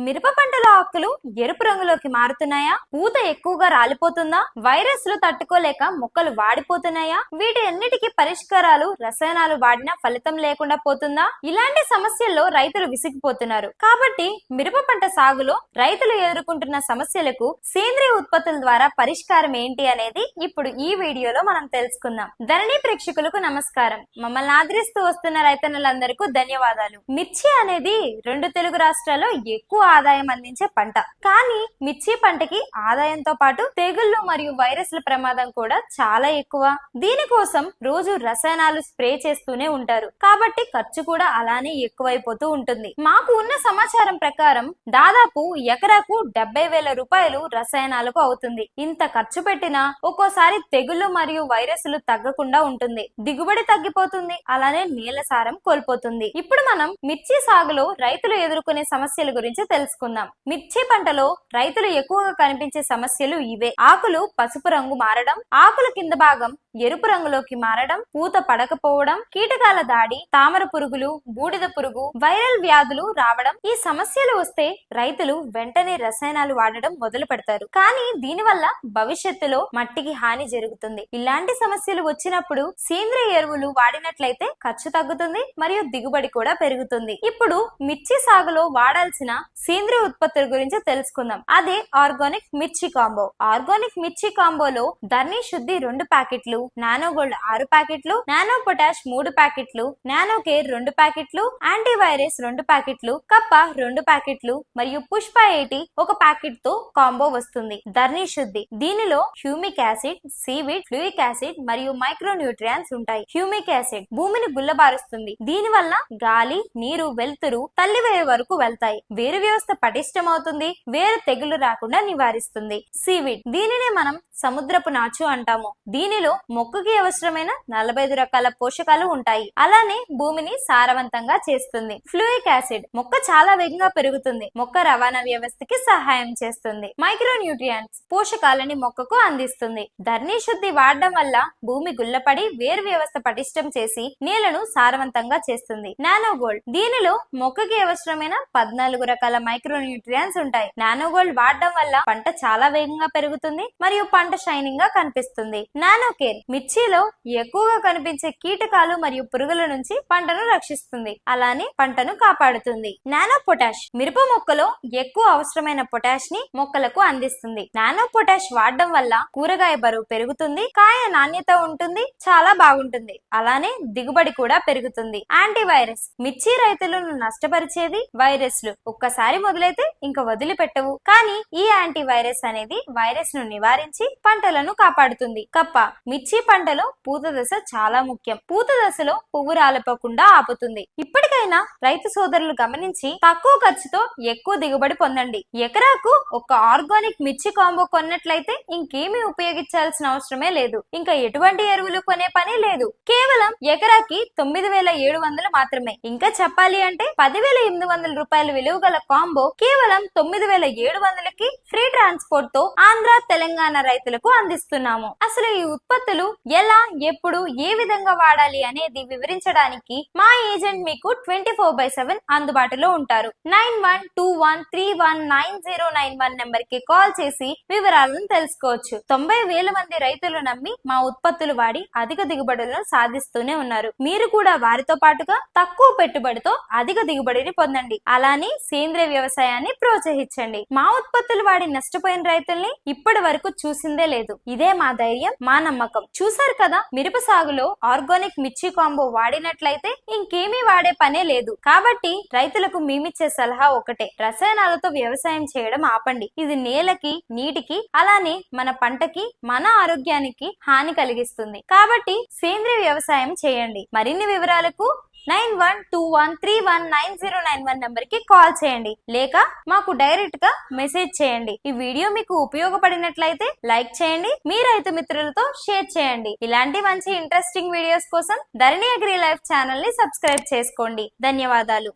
మిరప పంటల ఆకులు ఎరుపు రంగులోకి మారుతున్నాయా? పూత ఎక్కువగా రాలిపోతుందా? వైరస్లు తట్టుకోలేక మొక్కలు వాడిపోతున్నాయా? వీటి అన్నిటికీ పరిష్కారాలు రసాయనాలు వాడినా ఫలితం లేకుండా పోతుందా? ఇలాంటి సమస్యల్లో రైతులు విసిగిపోతున్నారు. కాబట్టి మిరప పంట సాగులో రైతులు ఎదుర్కొంటున్న సమస్యలకు సేంద్రియ ఉత్పత్తుల ద్వారా పరిష్కారం ఏంటి అనేది ఇప్పుడు ఈ వీడియోలో మనం తెలుసుకుందాం. ధరణి ప్రేక్షకులకు నమస్కారం. మమ్మల్ని ఆదరిస్తూ వస్తున్న రైతన్నులందరికీ ధన్యవాదాలు. మిర్చి అనేది రెండు తెలుగు రాష్ట్రాల్లో ఎక్కువ ఆదాయం అందించే పంట. కానీ మిర్చి పంటకి ఆదాయంతో పాటు తెగుళ్ళు మరియు వైరస్ల ప్రమాదం కూడా చాలా ఎక్కువ. దీనికోసం రోజు రసాయనాలు స్ప్రే చేస్తూనే ఉంటారు. కాబట్టి ఖర్చు కూడా అలానే ఎక్కువైపోతూ ఉంటుంది. మాకు ఉన్న సమాచారం ప్రకారం దాదాపు ఎకరాకు డెబ్బై వేల రూపాయలు రసాయనాలకు అవుతుంది. ఇంత ఖర్చు పెట్టినా ఒక్కోసారి తెగుళ్ళు మరియు వైరస్లు తగ్గకుండా ఉంటుంది. దిగుబడి తగ్గిపోతుంది. అలానే నీళ్ళ సారం కోల్పోతుంది. ఇప్పుడు మనం మిర్చి సాగులో రైతులు ఎదుర్కొనే సమస్యల గురించి తెలుసుకుందాం. మిర్చి పంటలో రైతులు ఎక్కువగా కనిపించే సమస్యలు ఇవే. ఆకులు పసుపు రంగు మారడం ఆకుల కింద భాగం ఎరుపు రంగులోకి మారడం పూత పడకపోవడం కీటకాల దాడి తామర పురుగులు బూడిద పురుగు వైరల్ వ్యాధులు రావడం. ఈ సమస్యలు వస్తే రైతులు వెంటనే రసాయనాలు వాడడం మొదలు పెడతారు. కానీ దీనివల్ల భవిష్యత్తులో మట్టికి హాని జరుగుతుంది. ఇలాంటి సమస్యలు వచ్చినప్పుడు సేంద్రియ ఎరువులు వాడినట్లయితే ఖర్చు తగ్గుతుంది మరియు దిగుబడి కూడా పెరుగుతుంది. ఇప్పుడు మిర్చి సాగులో వాడాల్సిన సేంద్రియ ఉత్పత్తుల గురించి తెలుసుకుందాం. అదే ఆర్గానిక్ మిర్చి కాంబో. ఆర్గానిక్ మిర్చి కాంబోలో ధర్ని శుద్ధి రెండు ప్యాకెట్లు నానో గోల్డ్ ఆరు ప్యాకెట్లు నానో పొటాష్ మూడు ప్యాకెట్లు నానో కేర్ రెండు ప్యాకెట్లు యాంటీవైరస్ రెండు ప్యాకెట్లు కప్ప రెండు ప్యాకెట్లు మరియు పుష్ప ఎయిటీ ఒక ప్యాకెట్తో కాంబో వస్తుంది. ధర్ని శుద్ధి. దీనిలో humic acid seaweed fulvic acid మరియు మైక్రో న్యూట్రియాన్స్ ఉంటాయి. హ్యూమిక్ యాసిడ్ భూమిని గుల్లబారుస్తుంది. దీని వల్ల గాలి నీరు వెలుతురు తల్లివేయ వరకు వెళ్తాయి. వేరు వ్యవస్థ పటిష్టమవుతుంది వేరు తెగులు రాకుండా నివారిస్తుంది. సీవిడ్. దీనినే మనం సముద్రపు నాచు అంటాము. దీనిలో మొక్కకి అవసరమైన నలభై ఐదు రకాల పోషకాలు ఉంటాయి. అలానే భూమిని సారవంతంగా చేస్తుంది. Fulvic acid. మొక్క చాలా వేగంగా పెరుగుతుంది. మొక్క రవాణా వ్యవస్థకి సహాయం చేస్తుంది. మైక్రో న్యూట్రియంట్స్ పోషకాలని మొక్కకు అందిస్తుంది. ధర్ని శుద్ధి వాడడం వల్ల భూమి గుల్లపడి వేరు వ్యవస్థ పటిష్టం చేసి నేలను సారవంతంగా చేస్తుంది. Nano gold. దీనిలో మొక్కకి అవసరమైన పద్నాలుగు రకాల మైక్రో న్యూట్రియన్స్ ఉంటాయి. నానో గోల్డ్ వాడడం వల్ల పంట చాలా వేగంగా పెరుగుతుంది మరియు పంట షైనింగ్గా కనిపిస్తుంది. నానో కేర్ మిర్చిలో ఎక్కువగా కనిపించే కీటకాలు మరియు పురుగుల నుంచి పంటను రక్షిస్తుంది. అలానే పంటను కాపాడుతుంది. నానో పొటాష్ మిరప మొక్కలో ఎక్కువ అవసరమైన పొటాష్ని మొక్కలకు అందిస్తుంది. నానో పొటాష్ వాడడం వల్ల కూరగాయ బరువు పెరుగుతుంది కాయ నాణ్యత ఉంటుంది చాలా బాగుంటుంది. అలానే దిగుబడి కూడా పెరుగుతుంది. యాంటీ వైరస్ మిర్చి రైతులను నష్టపరిచేది వైరస్లు. ఒక్కసారి మొదలైతే ఇంకా వదిలిపెట్టవు. కానీ ఈ యాంటీవైరస్ అనేది వైరస్ను నివారించి పంటలను కాపాడుతుంది. కప్ప మిర్చి పంటలో పూత దశ చాలా ముఖ్యం. పూత దశలో పువ్వు రాలిపోకుండా ఆపుతుంది. ఇప్పటికైనా రైతు సోదరులు గమనించి తక్కువ ఖర్చుతో ఎక్కువ దిగుబడి పొందండి. ఎకరాకు ఒక ఆర్గానిక్ మిర్చి కాంబో కొన్నట్లయితే ఇంకేమీ ఉపయోగించాల్సిన అవసరమే లేదు. ఇంకా ఎటువంటి ఎరువులు కొనే పని లేదు. కేవలం ఎకరాకి తొమ్మిది వేల ఏడు వందలు మాత్రమే. ఇంకా చెప్పాలి అంటే పదివేల ఎనిమిది వందల రూపాయల విలువ గల కాంబో కేవలం తొమ్మిది వేల ఏడు వందలకి ఫ్రీ ట్రాన్స్పోర్ట్తో ఆంధ్ర తెలంగాణ రైతులకు అందిస్తున్నాము. అసలు ఈ ఉత్పత్తులు ఎలా ఎప్పుడు ఏ విధంగా వాడాలి అనేది వివరించడానికి మా ఏజెంట్ మీకు ట్వంటీ ఫోర్ బై సెవెన్ అందుబాటులో ఉంటారు. Nine one two one three one nine zero nine one నెంబర్కి కాల్ చేసి వివరాలను తెలుసుకోవచ్చు. తొంభై వేల మంది రైతులు నమ్మి మా ఉత్పత్తులు వాడి అధిక దిగుబడులను సాధిస్తూనే ఉన్నారు. మీరు కూడా వారితో పాటుగా తక్కువ పెట్టుబడితో అధిక దిగుబడిని పొందండి. అలానే సేంద్రియ వ్యవసాయాన్ని ప్రోత్సహించండి. మా ఉత్పత్తులు వాడి నష్టపోయిన రైతుల్ని ఇప్పటి వరకు చూసిందే లేదు. ఇదే మా ధైర్యం మా నమ్మకం. చూసారు కదా మిరప సాగులో ఆర్గానిక్ మిర్చి కాంబో వాడినట్లయితే ఇంకేమీ వాడే పనే లేదు. కాబట్టి రైతులకు మేమిచ్చే సలహా ఒకటే రసాయనాలతో వ్యవసాయం చేయడం ఆపండి. ఇది నేలకి నీటికి అలానే మన పంటకి మన ఆరోగ్యానికి హాని కలిగిస్తుంది. కాబట్టి సేంద్రియ వ్యవసాయం చేయండి. మరిన్ని వివరాలకు nine one two one three one nine zero nine one నెంబర్కి కాల్ చేయండి. లేక మాకు డైరెక్ట్గా మెసేజ్ చేయండి. ఈ వీడియో మీకు ఉపయోగపడినట్లయితే లైక్ చేయండి. మీ రైతు మిత్రులతో షేర్ చేయండి. ఇలాంటి మంచి ఇంట్రెస్టింగ్ వీడియోస్ కోసం ధరణి అగ్రి లైఫ్ ఛానల్ని సబ్స్క్రైబ్ చేసుకోండి. ధన్యవాదాలు.